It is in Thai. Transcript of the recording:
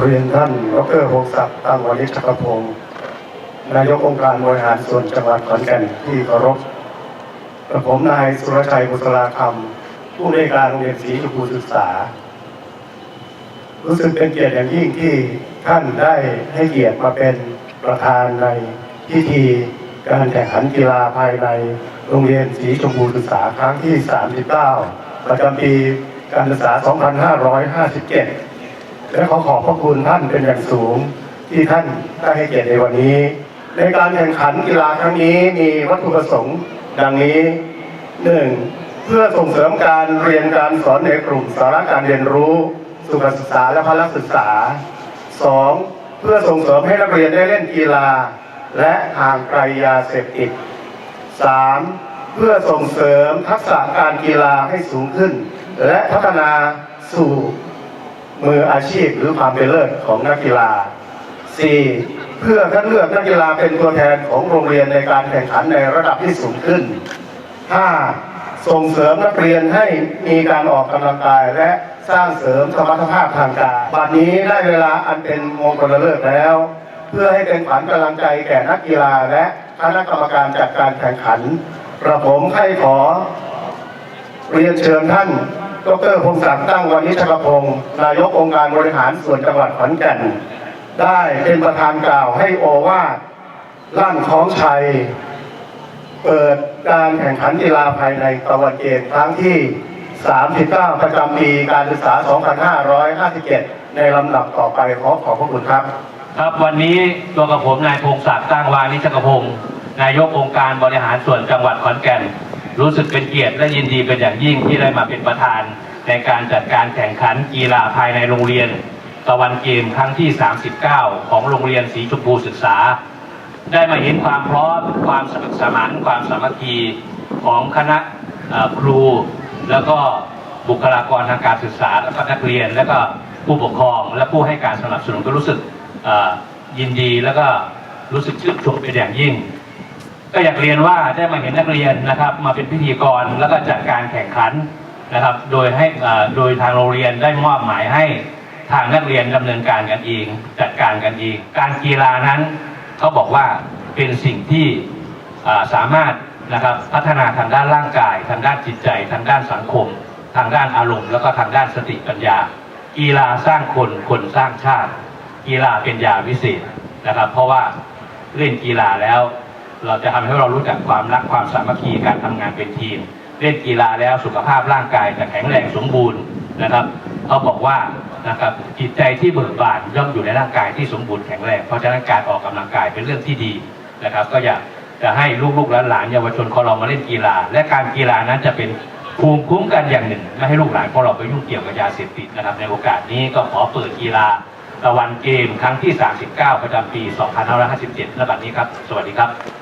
กราบเรียนท่านดรพงศักดิ์ตั้งวณิชจักพงศ์นายกองค์การบริหารส่วนจังหวัดขอนแก่นที่เคารพกระผมนายสุรชัยบุตราคำผู้ในการโรงเรียนศรีชมพูศึกษา รู้สึกเป็นเกียรติอย่างยิ่งที่ท่านได้ให้เกียรติมาเป็นประธานในพิธีการแข่งขันกีฬาภายในโรงเรียนศรีชมพูศึกษาครั้งที่ 39 ประจำปีการศึกษา 2557 และขอขอบพระคุณท่านเป็นอย่างสูงที่ท่านได้ให้เกียรติในวันนี้ ในการแข่งขันกีฬาครั้งนี้มีวัตถุประสงค์ ดังนี้หนึ่งเพื่อส่งเสริมการเรียนการสอนในกลุ่มสาระการเรียนรู้ สุขศึกษาและพละศึกษาสองเพื่อส่งเสริมให้นักเรียนได้เล่นกีฬา และห่างไกลยาเสพติดสามเพื่อส่งเสริมทักษะการกีฬาให้สูงขึ้น และพัฒนาสู่ มืออาชีพหรือความเป็นเลิศของนักกีฬา 4. เพื่อคัดเลือกนักกีฬาเป็นตัวแทนของโรงเรียนในการแข่งขันในระดับที่สูงขึ้น 5. ส่งเสริมนักเรียนให้มีการออกกำลังกายและสร้างเสริมสมรรถภาพทางกายบัดนี้ได้เวลาอันเป็นมงคลเลิกแล้ว เพื่อให้เป็นขวัญกำลังใจแก่นักกีฬาและคณะกรรมการจัดการแข่งขันกระผมให้ขอ เรียนเชิญท่าน ดรพงศักดิ์ตั้งวณิชกพงศ์นายกองค์การบริหารส่วนจังหวัดขอนแก่น ได้เป็นประธานกล่าวให้โอวาทลั่นคล้องชัย เปิดการแข่งขันกีฬาภายในตะวันเกตครั้งที่ 39 ประจำปีการศึกษา 2557 ในลำดับต่อไปขอขอบพระคุณครับ ครับวันนี้ตัวกับผมนายพงศักดิ์ตั้งวานิชกพงศ์นายกองค์การบริหารส่วนจังหวัดขอนแก่น รู้สึกเป็นเกียรติและยินดีเป็นอย่างยิ่งที่ได้มาเป็นประธาน ในการจัดการแข่งขันกีฬาภายในโรงเรียน ตะวันเกมครั้งที่ 39 ของโรงเรียนศรีชมพูศึกษา ได้มาเห็นความพร้อมความสมัครสมานความสามัคคีของคณะครู แล้วก็บุคลากรทางการศึกษาและนักเรียน และก็ผู้ปกครองและผู้ให้การสนับสนุนก็รู้สึกยินดีแล้วก็รู้สึกชื่นชมเป็นอย่างยิ่ง ก็อยากเรียนว่าได้มาเห็นนักเรียนนะครับ มาเป็นพิธีกรแล้วก็จัดการแข่งขันนะครับ โดยให้โดยทางโรงเรียนได้มอบหมายให้ทางนักเรียนดำเนินการกันเอง จัดการกันเอง การกีฬานั้นเขาบอกว่าเป็นสิ่งที่สามารถนะครับพัฒนาทางด้านร่างกาย ทางด้านจิตใจ ทางด้านสังคม ทางด้านอารมณ์ แล้วก็ทางด้านสติปัญญา กีฬาสร้างคนคนสร้างชาติ กีฬาเป็นยาวิเศษนะครับ เพราะว่าเล่นกีฬาแล้ว เราจะทำให้เรารู้จักความรักความสามัคคีการทำงานเป็นทีม เล่นกีฬาแล้วสุขภาพร่างกายจะแข็งแรงสมบูรณ์นะครับเขาบอกว่านะครับจิตใจที่เบิกบานย่อมอยู่ในร่างกายที่สมบูรณ์แข็งแรงเพราะฉะนั้นการออกกำลังกายเป็นเรื่องที่ดีนะครับ ก็อยากจะให้ลูกๆหลานเยาวชนของเรามาเล่นกีฬา และการกีฬานั้นจะเป็นภูมิคุ้มกันอย่างหนึ่ง ไม่ให้ลูกหลานของเราไปยุ่งเกี่ยวกับยาเสพติดนะครับ ในโอกาสนี้ก็ขอเปิดกีฬาตะวันเกมครั้งที่ 39 ประจำปี 2557ณบัดนี้ครับ สวัสดีครับ